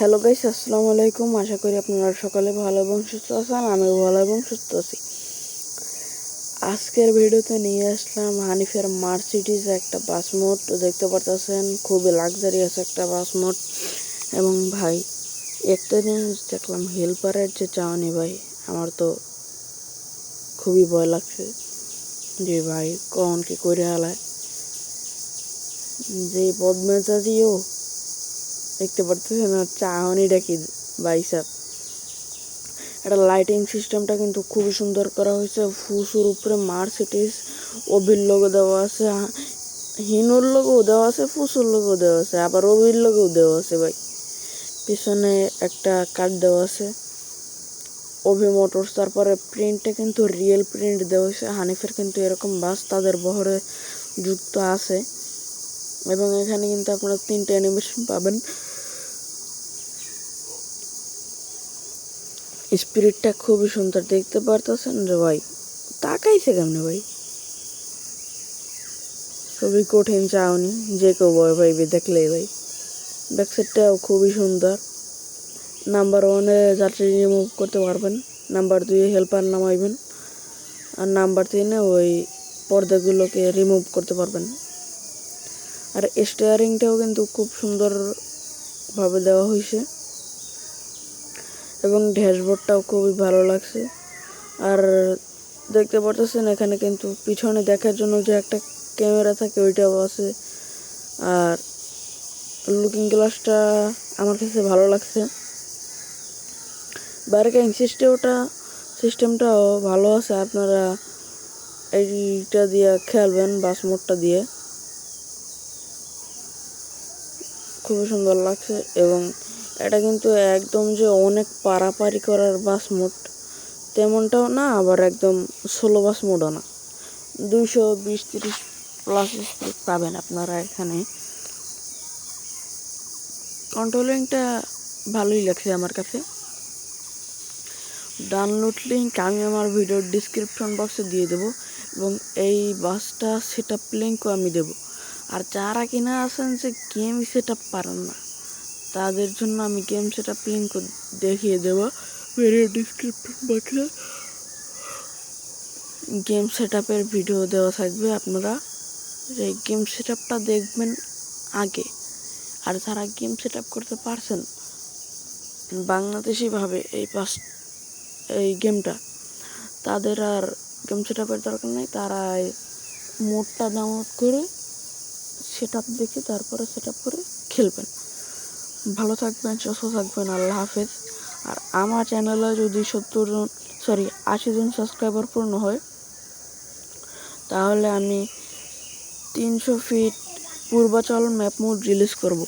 Hello guys আসসালামু আলাইকুম আশা করি আপনারা সকালে ভালো এবং সুস্থ আছেন, আমিও ভালো এবং সুস্থ আছি। আজকের ভিডিওতে নিয়ে আসলাম হানিফের মার্সিডিজ একটা বাস মোড দেখতে পারতেছেন, খুবই লাক্সারিয়াস একটা বাস মোড এবং ভাই, একটা জিনিস দেখলাম হেল্পারের যে চাওনি ভাই, আমার তো খুবই ভয় লাগছে যে ভাই, কখন কি করে হালায়। যে বদমেজাজিও দেখতে পারতেছেন আর চাহনিটা কি বাইসাপ এটা লাইটিং সিস্টেমটা কিন্তু খুবই সুন্দর করা হয়েছে, ফুসুর উপরে মার্সিটিস অবির লোগো দেওয়া আছে, হিনুর লোগো দেওয়া আছে, ফুসুর লোগো দেওয়া আছে, আবার অবির লোগো দেওয়া আছে ভাই। পিছনে একটা কার্ড দেওয়া আছে, অভি মোটরস, তারপরে প্রিন্টটা কিন্তু রিয়েল প্রিন্ট দেওয়া হয়েছে, হানিফের কিন্তু এরকম বাস তাদের বহরে যুক্ত আছে। এবং এখানে কিন্তু আপনারা তিনটে অ্যানিমেশন পাবেন। স্পিরিটটা খুবই সুন্দর, দেখতে পারতেছেন রে ভাই, তাকাইছে কেমনে ভাই? খুবই কঠিন চাওনি যে কেউ ভয় পাইবে দেখলেই ভাই। ব্যাকসাইডটাও খুবই সুন্দর। নাম্বার ওয়ানে যাত্রী রিমুভ করতে পারবেন নাম্বার দুইয়ে হেল্পার নামাইবেন, আর নাম্বার তিনে ওই পর্দাগুলোকে রিমুভ করতে পারবেন। আর স্টিয়ারিংটাও কিন্তু খুব সুন্দরভাবে দেওয়া হয়েছে। এবং ড্যাশবোর্ডটাও খুবই ভালো লাগছে। আর দেখতে পারতেছেন এখানে কিন্তু পিছনে দেখার জন্য যে একটা ক্যামেরা থাকে, ওইটাও আছে। আর লুকিং গ্লাসটা আমার কাছে ভালো লাগছে। বার্কিং সিস্টেমটা সিস্টেমটাও ভালো আছে। আপনারা এইটা দিয়ে খেলবেন বাস মোডটা দিয়ে। খুবই সুন্দর লাগছে এবং এটা কিন্তু একদম যে অনেক পারাপারি করার বাস মোড, তেমনটাও না, আবার একদম ষোলো বাস মোডও না। দুইশো বিশ তিরিশ প্লাস স্পিড পাবেন আপনারা এখানে। কন্ট্রোলিংটা ভালোই লাগছে আমার কাছে। ডাউনলোড লিঙ্ক আমি আমার ভিডিওর ডিসক্রিপশন বক্সে দিয়ে দেবো এবং এই বাসটা সেট আপ লিঙ্কও আমি দেবো। আর যারা কিনা আছেন যে গেম সেট আপ পারেন না, তাদের জন্য আমি গেম সেট আপ লিঙ্ক দেখিয়ে দেবো। ভিডিও ডিসক্রিপশন বক্সে গেম সেট আপের ভিডিও দেওয়া থাকবে আপনারা। এই গেম সেট আপটা দেখবেন আগে। আর যারা গেম সেট আপ করতে পারছেন বাংলাদেশিভাবে এই পাস এই গেমটা তাদের আর গেম সেট আপের দরকার নেই, তারা মোডটা ডাউনলোড করে সেট দেখে তারপরে সেট আপ করে খেলবেন। ভালো থাকবেন, সুস্থ থাকবেন, আল্লাহ হাফেজ। আর আমার চ্যানেলে যদি সত্তর জন সরি আশি জন সাবস্ক্রাইবার পূর্ণ হয়, তাহলে আমি তিনশো feet Purbachal map mode release করব।